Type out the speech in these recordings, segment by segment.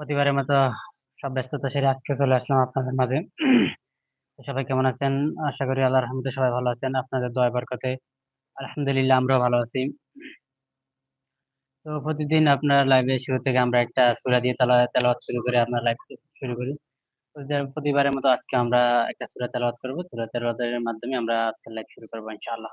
প্রতিবারের মতো সব ব্যস্ততা সেরে আজকে চলে আসলাম আপনাদের মাঝে। সবাই কেমন আছেন? আশা করি আল্লাহ রহমতে সবাই ভালো আছেন। আপনাদের দোয়ায় বরকতে আলহামদুলিল্লাহ আমরাও ভালো আছি। তো প্রতিদিন আপনার লাইভের শুরু থেকে আমরা একটা সূরা দিয়ে তেলা, তেলাওয়াত শুরু করে, আপনার লাইভ শুরু করি। প্রতিবারের মতো আজকে আমরা একটা সূরা তেলাওয়াত করব। সূরা তেলাওয়াতের মাধ্যমে আমরা আজকের লাইভ শুরু করব, ইনশাআল্লাহ।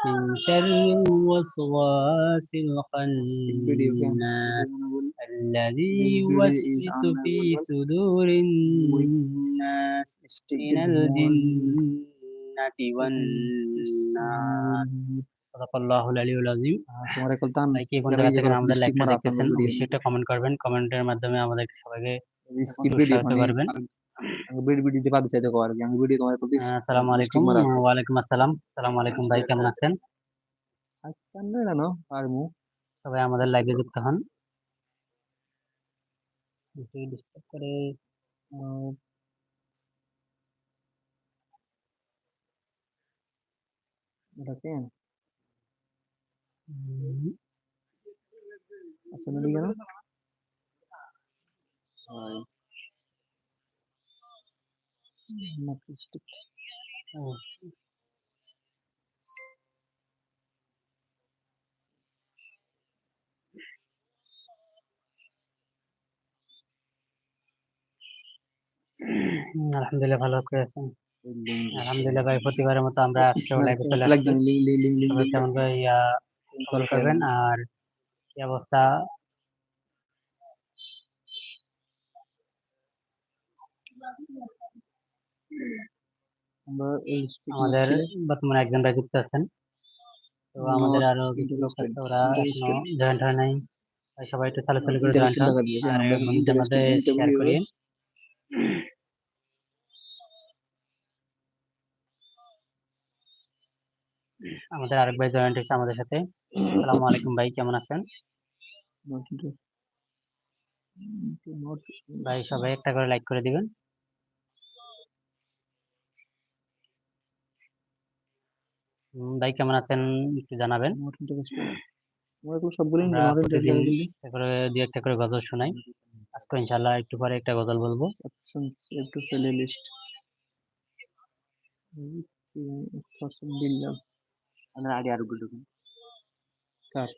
من شر الوسواس الخناس الذي يوسوس في صدور الناس من الجنة والناس صدق الله العلي العظيم তোমার কলতান ভাই কে কোন জায়গা থেকে আমাদের লাইভটা দেখতেছেন অবশ্যই একটা কমেন্ট করবেন কমেন্টের মাধ্যমে আমাদের সবাইকে স্কিপ ভিডিও উৎসাহিত করবেন আমি ভিডিও ভিডিও দিবা দিতে কো আর আমি ভিডিও তোমার প্রতি আহ, আসসালামু আলাইকুম ওয়া আলাইকুম আসসালাম আসসালামু আলাইকুম ভাই কেমন আছেন আচ্ছা না না আর মু সবাই আমাদের লাইভে যুক্ত হন ডিস্টার্ব করে আহ, এটা কেন উম, আসলে কেন না স্টিক ও, উম, আলহামদুলিল্লাহ ভালো করে আছেন আলহামদুলিল্লাহ ভাই প্রতিবারের মতো আমরা আজকে লাইভে চলে আসছি। কেমন ইয়া কল করবেন? আর কি অবস্থা? আমরা এই আমাদের বর্তমানে যুক্ত আছেন। তো আমাদের আরও কিছু লোক আছে ওরা জয়েন্ট হয় নাই। সবাই একটু চালু চালু করে জয়েন্ট হন আর বন্ধুদের শেয়ার করি। আমাদের আরেক ভাই জয়েন্ট হয়েছে আমাদের সাথে। আসসালামু আলাইকুম ভাই কেমন আছেন? ভাই সবাই একটা করে লাইক করে দিবেন। ভাই কেমন আছেন? একটু জানাবেন। সবগুলো একটা করে দুই একটা করে গজল শোনাই। আজকে ইনশাল্লাহ একটু পরে একটা গজল বলব। একটু প্লে লিস্ট আমরা আগে আরও গুলো। কার?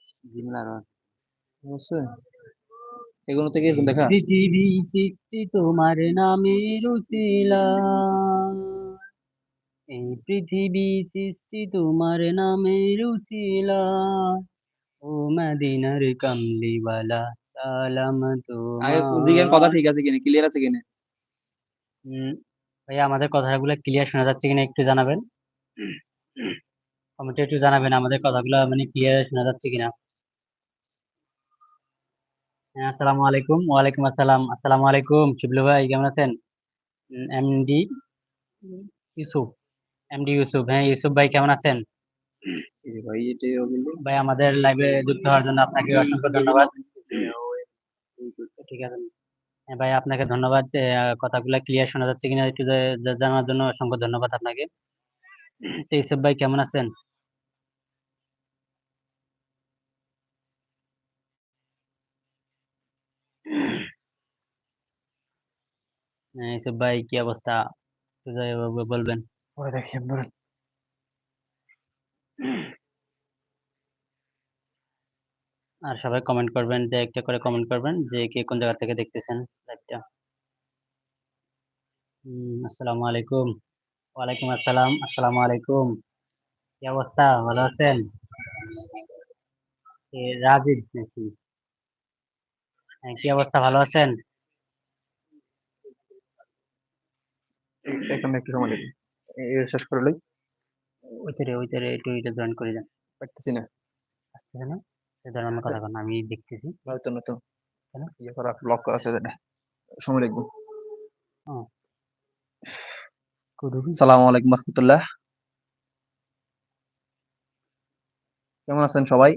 এগুলো থেকে দেখা। পৃথিবী সৃষ্টি তোমার নামের উসিলা। এই পৃথিবী সৃষ্টি তোমার নামের উসিলা ও মদিনার কামলিওয়ালা সালাম তোমার দিকের কথা ঠিক আছে কিনা? ক্লিয়ার আছে কিনা? হুম, ভাইয়া আমাদের কথাগুলো ক্লিয়ার শোনা যাচ্ছে কিনা একটু জানাবেন? কমেন্টে একটু জানাবেন আমাদের কথাগুলো মানে ক্লিয়ার শোনা যাচ্ছে কিনা? হ্যাঁ আসসালামু আলাইকুম। ওয়ালাইকুম আসসালাম। আসসালামু আলাইকুম শিবলু ভাই কেমন আছেন? এমডি ইউসুফ। এমডি ইউসুফ হ্যাঁ ইউসুফ ভাই কেমন আছেন? ভাই এটাই ভাই আমাদের লাইভে যুক্ত হওয়ার জন্য আপনাকে অসংখ্য ধন্যবাদ। ঠিক আছে। হ্যাঁ ভাই আপনাকে ধন্যবাদ। কথাগুলো ক্লিয়ার শোনা যাচ্ছে কিনা একটু জানার জন্য অসংখ্য ধন্যবাদ আপনাকে। তো ইউসুফ ভাই কেমন আছেন? হ্যাঁ, ইউসুফ ভাই কি অবস্থা? বলবেন। পরে দেখি ধরেন আর সবাই কমেন্ট করবেন যে একটা করে কমেন্ট করবেন যে কে কোন জায়গা থেকে দেখতেছেন লাইভটা আসসালামু আলাইকুম। ওয়ালাইকুম আসসালাম আসসালামু আলাইকুম। কি অবস্থা? ভালো আছেন? এ, রাজীব নাকি? হ্যাঁ, কি অবস্থা? ভালো আছেন? এখন একটু সময় শেষ করে লই। ওইটারে ওইটারে একটু এটা জয়েন করে দেন। পারতেছি না। আসতেছে না? সে ধরনের কথা কন আমি দেখতেছি। নতুন নতুন কেন? ইয়ে করা ব্লক করা আছে না সময় লাগবে। সালামু আলাইকুম রহমতুল্লাহ। কেমন আছেন সবাই?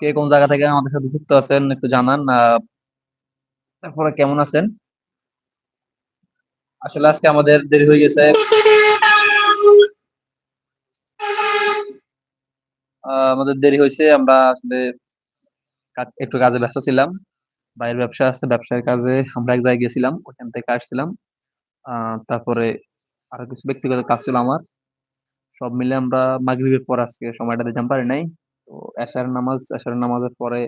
কে কোন জায়গা থেকে আমাদের সাথে যুক্ত আছেন একটু জানান। আহ, তারপরে কেমন আছেন? আসলে আজকে আমাদের দেরি হয়ে গেছে। আমাদের দেরি হয়েছে, আমরা আসলে একটু কাজে ব্যস্ত ছিলাম। বাইরের ব্যবসা আছে, ব্যবসার কাজে আমরা এক জায়গায় গেছিলাম ওখান থেকে আসছিলাম। তারপরে আরও কিছু ব্যক্তিগত কাজ ছিল আমার। সব মিলে আমরা মাগরিবের পর আজকে সময়টা দিতে পারি নাই। তো এশার নামাজ, এশার নামাজের পরে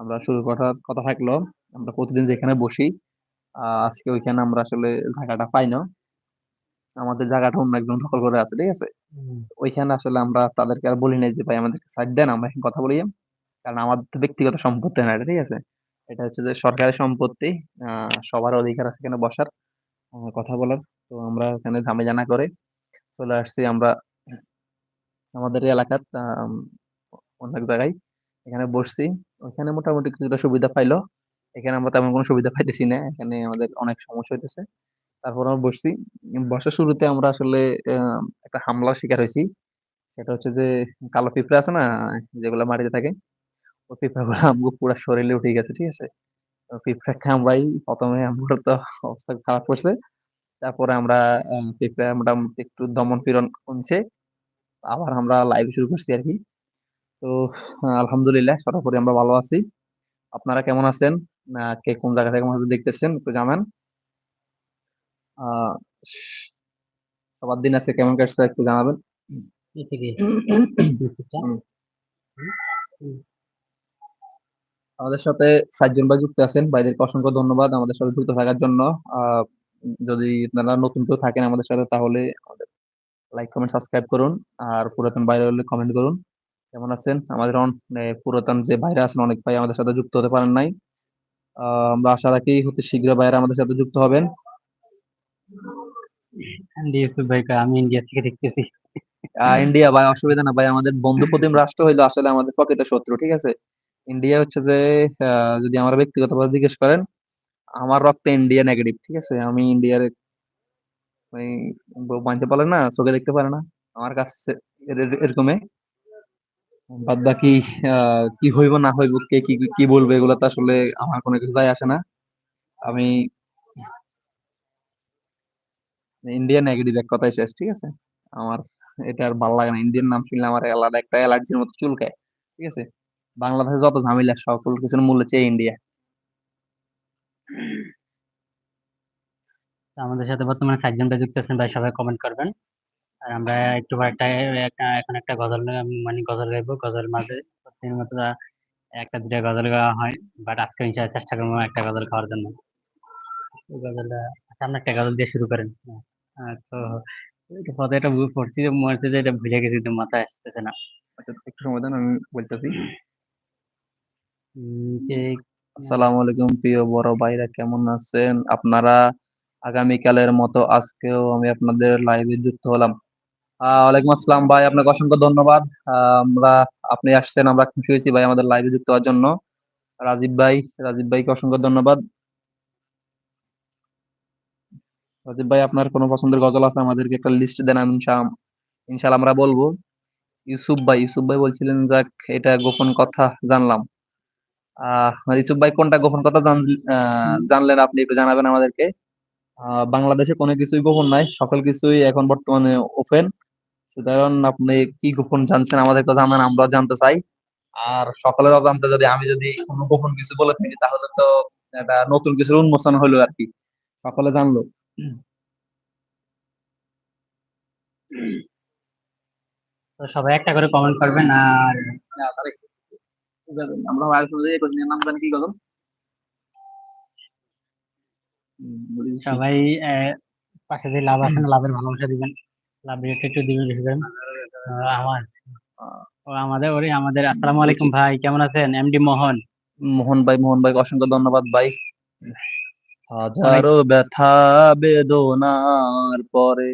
আমরা শুরু করার কথা থাকল, আমরা প্রতিদিন যেখানে বসি আজকে ওইখানে আমরা আসলে জায়গাটা পাই না। আমাদের জায়গাটা অন্য একজন দখল করে আছে ঠিক আছে? ওইখানে আসলে আমরা তাদেরকে আর বলি নাই যে ভাই আমাদেরকে সাইড দেন আমরা এখন কথা বলি। কারণ আমাদের তো ব্যক্তিগত সম্পত্তি না এটা ঠিক আছে? এটা হচ্ছে যে সরকারি সম্পত্তি সবার অধিকার আছে এখানে বসার কথা বলার। তো আমরা এখানে ঝামেলা না করে চলে আসছি আমরা আমাদের এলাকার অন্য জায়গায়। এখানে বসছি। ওইখানে মোটামুটি কিছুটা সুবিধা পাইলো। এখানে আমরা তেমন কোনো সুবিধা পাইতেছি না, এখানে আমাদের অনেক সমস্যা হইতেছে। তারপর আমরা বসছি। বসার শুরুতে আমরা আসলে একটা হামলার শিকার হয়েছি। সেটা হচ্ছে যে, কালো পিঁপড়া আছে না, যেগুলো মাটিতে থাকে, ওই পিঁপড়া গুলো আমাকে পুরো শরীরে উঠে গেছে, ঠিক আছে? পিঁপড়া কামড়াই, প্রথমে আমার তো অবস্থা খারাপ করছে। তারপরে আমরা পিঁপড়া মোটামুটি একটু দমন পীড়ন কমছে। আবার আমরা লাইভ শুরু করছি আর কি। তো, আলহামদুলিল্লাহ, সর্বোপরি আমরা ভালো আছি। আপনারা কেমন আছেন? কে কোন জায়গা থেকে আমাদের দেখতেছেন একটু জানান। আহ সবার দিন আছে কেমন কাটছে একটু জানাবেন। আমাদের সাথে সাতজন ভাই যুক্ত আছেন। ভাইদেরকে অসংখ্য ধন্যবাদ আমাদের সাথে যুক্ত থাকার জন্য। আহ যদি আপনারা নতুন কেউ থাকেন আমাদের সাথে তাহলে লাইক কমেন্ট সাবস্ক্রাইব করুন। আর পুরাতন বাইরে হলে কমেন্ট করুন। কেমন আছেন? আমাদের পুরাতন যে বাইরে আছেন অনেক ভাই আমাদের সাথে যুক্ত হতে পারেন নাই। আমরা আশা রাখি হতে শীঘ্র বাইরে আমাদের সাথে যুক্ত হবেন। ভাই আমি ইন্ডিয়া থেকে দেখতেছি। ইন্ডিয়া ভাই অসুবিধা না ভাই আমাদের বন্ধু প্রতিম রাষ্ট্র হইল আসলে আমাদের প্রকৃত শত্রু ঠিক আছে? ইন্ডিয়া হচ্ছে যে যদি আমার ব্যক্তিগতভাবে জিজ্ঞেস করেন আমার রক্তে ইন্ডিয়া নেগেটিভ ঠিক আছে? আমি ইন্ডিয়ার মানে মানতে পারে না চোখে দেখতে পারে না আমার কাছে এর- এরকমই। বাদ বাকি কি হইব না হইব, কে কি কি বলবে, এগুলো তো আসলে আমার কোনো কিছু যায় আসে না। আমি ইন্ডিয়ান নেগেটিভ এক কথাই শেষ, ঠিক আছে? আমার এটা আর ভালো লাগে না। ইন্ডিয়ান নাম শুনলে আমার আলাদা একটা অ্যালার্জির মতো চুলকায়, ঠিক আছে? বাংলাদেশে যত ঝামেলা, সকল কিছুর মূল্য চেয়ে ইন্ডিয়া আমাদের সাথে বর্তমানে ভাই যুক্ত আছেন, ভাই, সবাই কমেন্ট করবেন। আমরা একটু একটা এখন একটা গজল মানে গজল গাইবো গজল মাঝে প্রতিদিনের মতো একটা দুটা গজল গাওয়া হয় বাট আজকে ইনশাআল্লাহ চেষ্টা করব একটা গজল খাওয়ার জন্য। গজলটা আচ্ছা, আপনি একটা গজল দিয়ে শুরু করেন। তো এটা পদে এটা পড়ছি যে মনে হচ্ছে যে এটা ভুলে গেছি তো মাথায় আসতেছে না। আচ্ছা একটু সময় দেন আমি বলতেছি। আসসালামু আলাইকুম প্রিয় বড় ভাইরা কেমন আছেন? আপনারা আগামীকালের মতো আজকেও আমি আপনাদের লাইভে যুক্ত হলাম। ওয়ালাইকুম আসসালাম ভাই, আপনাকে অসংখ্য ধন্যবাদ। আমরা, আপনি আসছেন, আমরা খুশি হয়েছি ভাই আমাদের লাইভে যুক্ত হওয়ার জন্য। রাজীব ভাই, রাজীব ভাইকে অসংখ্য ধন্যবাদ। রাজীব ভাই, আপনার কোনো পছন্দের গজল আছে? আমাদেরকে একটা লিস্ট দেন, আমি ইনশা- ইনশাল্লাহ আমরা বলব। ইউসুফ ভাই ইউসুফ ভাই বলছিলেন, যাক, এটা গোপন কথা, জানলাম। আহ ইউসুফ ভাই, কোনটা গোপন কথা জানলেন আপনি একটু জানাবেন আমাদেরকে। বাংলাদেশে কোনো কিছুই গোপন নাই, সকল কিছুই এখন বর্তমানে ওপেন সুতরাং আপনি কি গোপন জানছেন আমাদেরকে জানান আমরা জানতে চাই। আর সকলের অজান্তে যদি আমি যদি কোনো গোপন কিছু বলে থাকি তাহলে তো এটা নতুন কিছুর উন্মোচন হলো আর কি। সকলে জানলো? তো সবাই একটা করে কমেন্ট করবেন আর আমরা আর কোনো ইয়ে নাম জানি কি সবাই আহ, পাশে যে লাভ আছে না লাভের ভালোবাসা দিবেন। রেট একটু দিবেন আমার। ও। আমাদের ওরে আমাদের আসসালামু আলাইকুম ভাই কেমন আছেন? এমডি মোহন। মোহন ভাই মোহন ভাই অসংখ্য ধন্যবাদ ভাই। হাজারো ব্যথা বেদনার পরে